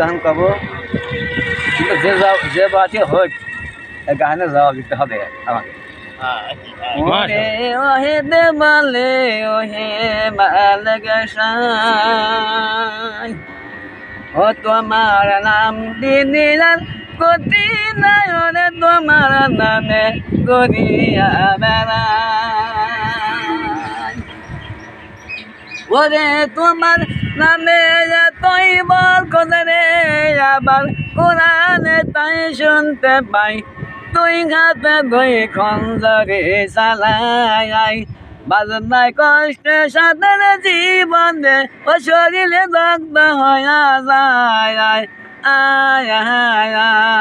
গান কব কিন্তু যে যে বাতি হোক জবাব দিতে হবে আমাকে। ওহে দেবালে, ওহে মালগাসাই ও তোমার নাম দিনিলার গতি নয়নে তোমার নামে করিয়া বেড়াই। ওরে তোমার নামে এতই বল করে আবার কোরআনে তাই শুনতে পাই। তুই ঘাতে দুই খঞ্জরে চালাই বাজনায় কষ্টে সাঁতার জীবনে ও শরীরে দগ্ধ হয়ে যায় আয় আয় আয়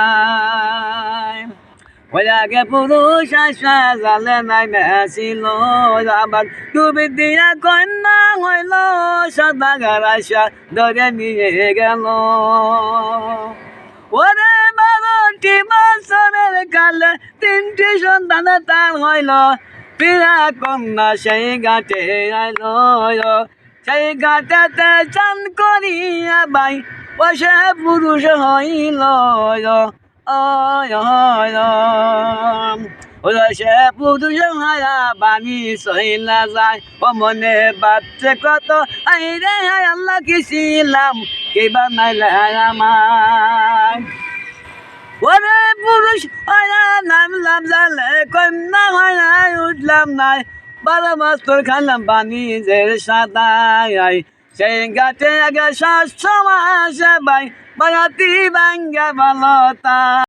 ওই আগে পুরুষ আশা জালে নাই মেছিল আবার ডুবি দিয়া কন্যা হইল সদাগার আশা ধরে নিয়ে গেল ওরে বারোটি বছরের কালে তিনটি সন্তান তার হইল পিয়া কন্যা সেই ঘাটে আইল সেই ঘাটেতে চান করিয়া বাই বসে পুরুষ হইল ওরা সে পুরুষ হারা বাণী সহিলা যায় ও মনে বাচ্চে কত, আই রে হায় আল্লাহ কি ছিলাম? কে বানাইলে আমার ওরে পুরুষ হারা নামলাম জালে, কন্যা হারা উঠলাম নাই। বারো বছর খালাম বাণী যে সাদাই সেই গাছে আগে শ্বাস মাসে বাই বারাতি ভাঙ্গে বলতা।